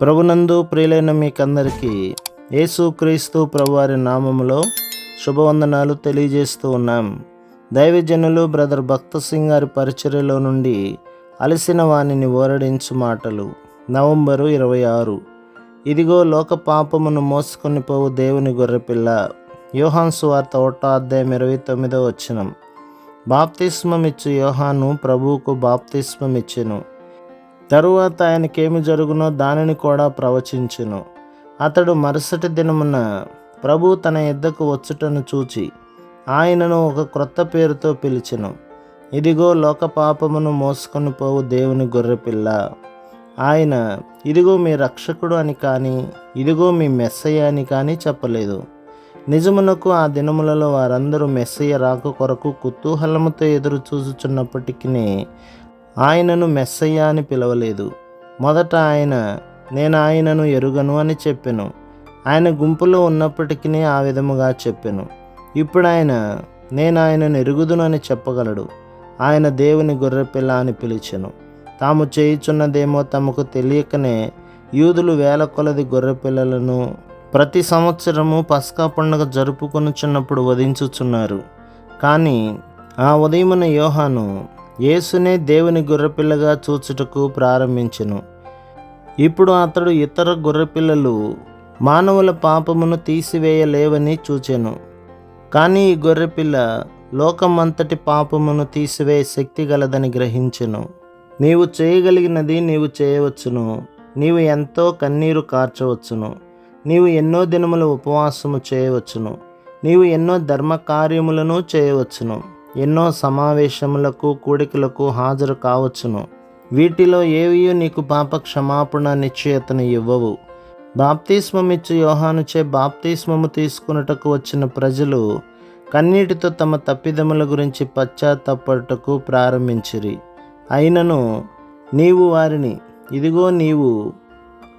ప్రభునందు ప్రియులైన మీకందరికీ యేసుక్రీస్తు ప్రభువారి నామములో శుభవందనాలు తెలియజేస్తూ ఉన్నాం. దైవజనులు బ్రదర్ భక్త సింగ్ గారి పరిచర్యలో నుండి అలసిన వాణిని ఓరడించు మాటలు నవంబరు ఇరవై ఆరు. ఇదిగో లోక పాపమును మోసుకొని పోవు దేవుని గొర్రెపిల్ల. యోహాన్ సువార్త ఒకటో అధ్యాయం ఇరవై తొమ్మిదో వచ్చినం బాప్తిస్మమిచ్చు యోహాను ప్రభువుకు బాప్తిస్మమిచ్చెను. తరువాత ఆయనకేమి జరుగునో దానిని కూడా ప్రవచించెను. అతడు మరుసటి దినమున ప్రభు తన ఇద్దకు వచ్చుటను చూచి ఆయనను ఒక క్రొత్త పేరుతో పిలిచెను. ఇదిగో లోక పాపమును మోసుకొని పోవు దేవుని గొర్రెపిల్ల ఆయన ఇదిగో మీ రక్షకుడు అని కానీ ఇదిగో మీ మెస్సయ్య అని కానీ చెప్పలేదు. నిజమునకు ఆ దినములలో వారందరూ మెస్సయ్య రాక కొరకు కుతూహలముతో ఎదురు చూచుచున్నప్పటికీ ఆయనను మెస్సయ్య అని పిలవలేదు. మొదట ఆయన నేను ఆయనను ఎరుగను అని చెప్పాను. ఆయన గుంపులో ఉన్నప్పటికీ ఆ విధముగా చెప్పాను. ఇప్పుడు ఆయన నేను ఆయనను ఎరుగుదును అని చెప్పగలడు. ఆయన దేవుని గొర్రెపిల్ల అని పిలిచెను. తాము చేయుచున్నదేమో తమకు తెలియకనే యూదులు వేల కొలది గొర్రెపిల్లలను ప్రతి సంవత్సరము పస్కా పండుగ జరుపుకొనుచున్నప్పుడు వధించుచున్నారు. కానీ ఆ ఉదయమున యోహాను యేసునే దేవుని గొర్రెపిల్లగా చూచుటకు ప్రారంభించెను. ఇప్పుడు అతడు ఇతర గొర్రెపిల్లలు మానవుల పాపమును తీసివేయలేవని చూచెను. కానీ ఈ గొర్రెపిల్ల లోకమంతటి పాపమును తీసివేయ శక్తి గలదని గ్రహించెను. నీవు చేయగలిగినది నీవు చేయవచ్చును. నీవు ఎంతో కన్నీరు కార్చవచ్చును. నీవు ఎన్నో దినములు ఉపవాసము చేయవచ్చును. నీవు ఎన్నో ధర్మ కార్యములను చేయవచ్చును. ఎన్నో సమావేశములకు కూడికలకు హాజరు కావచ్చును. వీటిలో ఏవి నీకు పాప క్షమాపణ నిశ్చయతను ఇవ్వవు. బాప్తిస్మమిచ్చు యోహానుచే బాప్తిస్మము తీసుకున్నటకు వచ్చిన ప్రజలు కన్నీటితో తమ తప్పిదముల గురించి పశ్చాత్తపడుటకు ప్రారంభించిరి. అయినను నీవు వారిని ఇదిగో నీవు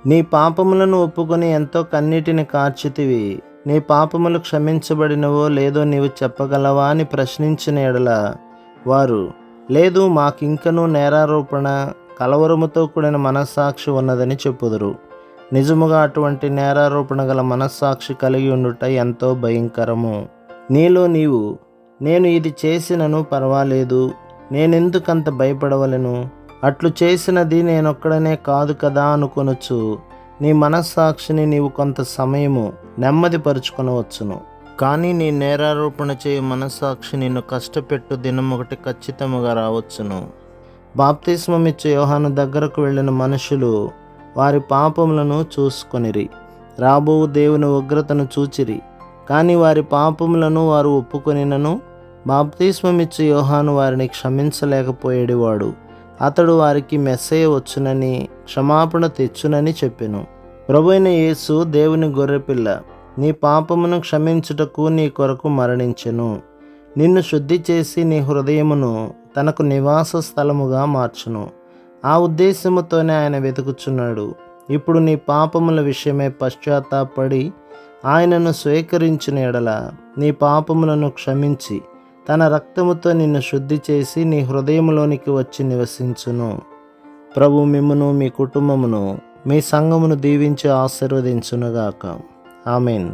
నీ పాపములను ఒప్పుకొని ఎంతో కన్నీటిని కార్చితివి. నీ పాపములు క్షమించబడినవో లేదో నీవు చెప్పగలవా అని ప్రశ్నించిన ఎడల వారు లేదు మాకింకనూ నేరారోపణ కలవరముతో కూడిన మనస్సాక్షి ఉన్నదని చెప్పుదురు. నిజముగా అటువంటి నేరారోపణ గల మనస్సాక్షి కలిగి ఉండుట ఎంతో భయంకరము. నీలో నీవు నేను ఇది చేసినను పర్వాలేదు నేనెందుకంత భయపడవలను? అట్లు చేసినది నేనొక్కడనే కాదు కదా అనుకొనొచ్చు నీ మనస్సాక్షిని నీవు కొంత సమయము నెమ్మదిపరుచుకొనవచ్చును. కానీ నీ నేరారోపణ చేయు మనస్సాక్షి నిన్ను కష్టపెట్టు దినం ఒకటి ఖచ్చితముగా రావచ్చును. బాప్తిస్మమిచ్చే యోహాను దగ్గరకు వెళ్ళిన మనుషులు వారి పాపములను చూసుకొనిరి. రాబో దేవుని ఉగ్రతను చూచిరి. కానీ వారి పాపములను వారు ఒప్పుకొనినను బాప్తిస్మమిచ్చే యోహాను వారిని క్షమించలేకపోయేవాడు అతడు వారికి మెస్సే వచ్చునని క్షమాపణ తెచ్చునని చెప్పెను. ప్రభైన యేసు దేవుని గొర్రెపిల్ల నీ పాపమును క్షమించుటకు నీ కొరకు మరణించెను. నిన్ను శుద్ధి చేసి నీ హృదయమును తనకు నివాస స్థలముగా మార్చును. ఆ ఉద్దేశముతోనే ఆయన వెతుకుచున్నాడు. ఇప్పుడు నీ పాపముల విషయమే పశ్చాత్తాపడి ఆయనను స్వీకరించిన ఎడల నీ పాపములను క్షమించి తన రక్తముతో నిన్ను శుద్ధి చేసి నీ హృదయంలోనికి వచ్చి నివసించును. ప్రభు మిమ్మును మీ కుటుంబమును మీ సంఘమును దీవించి ఆశీర్వదించునుగాక. ఆమెన్.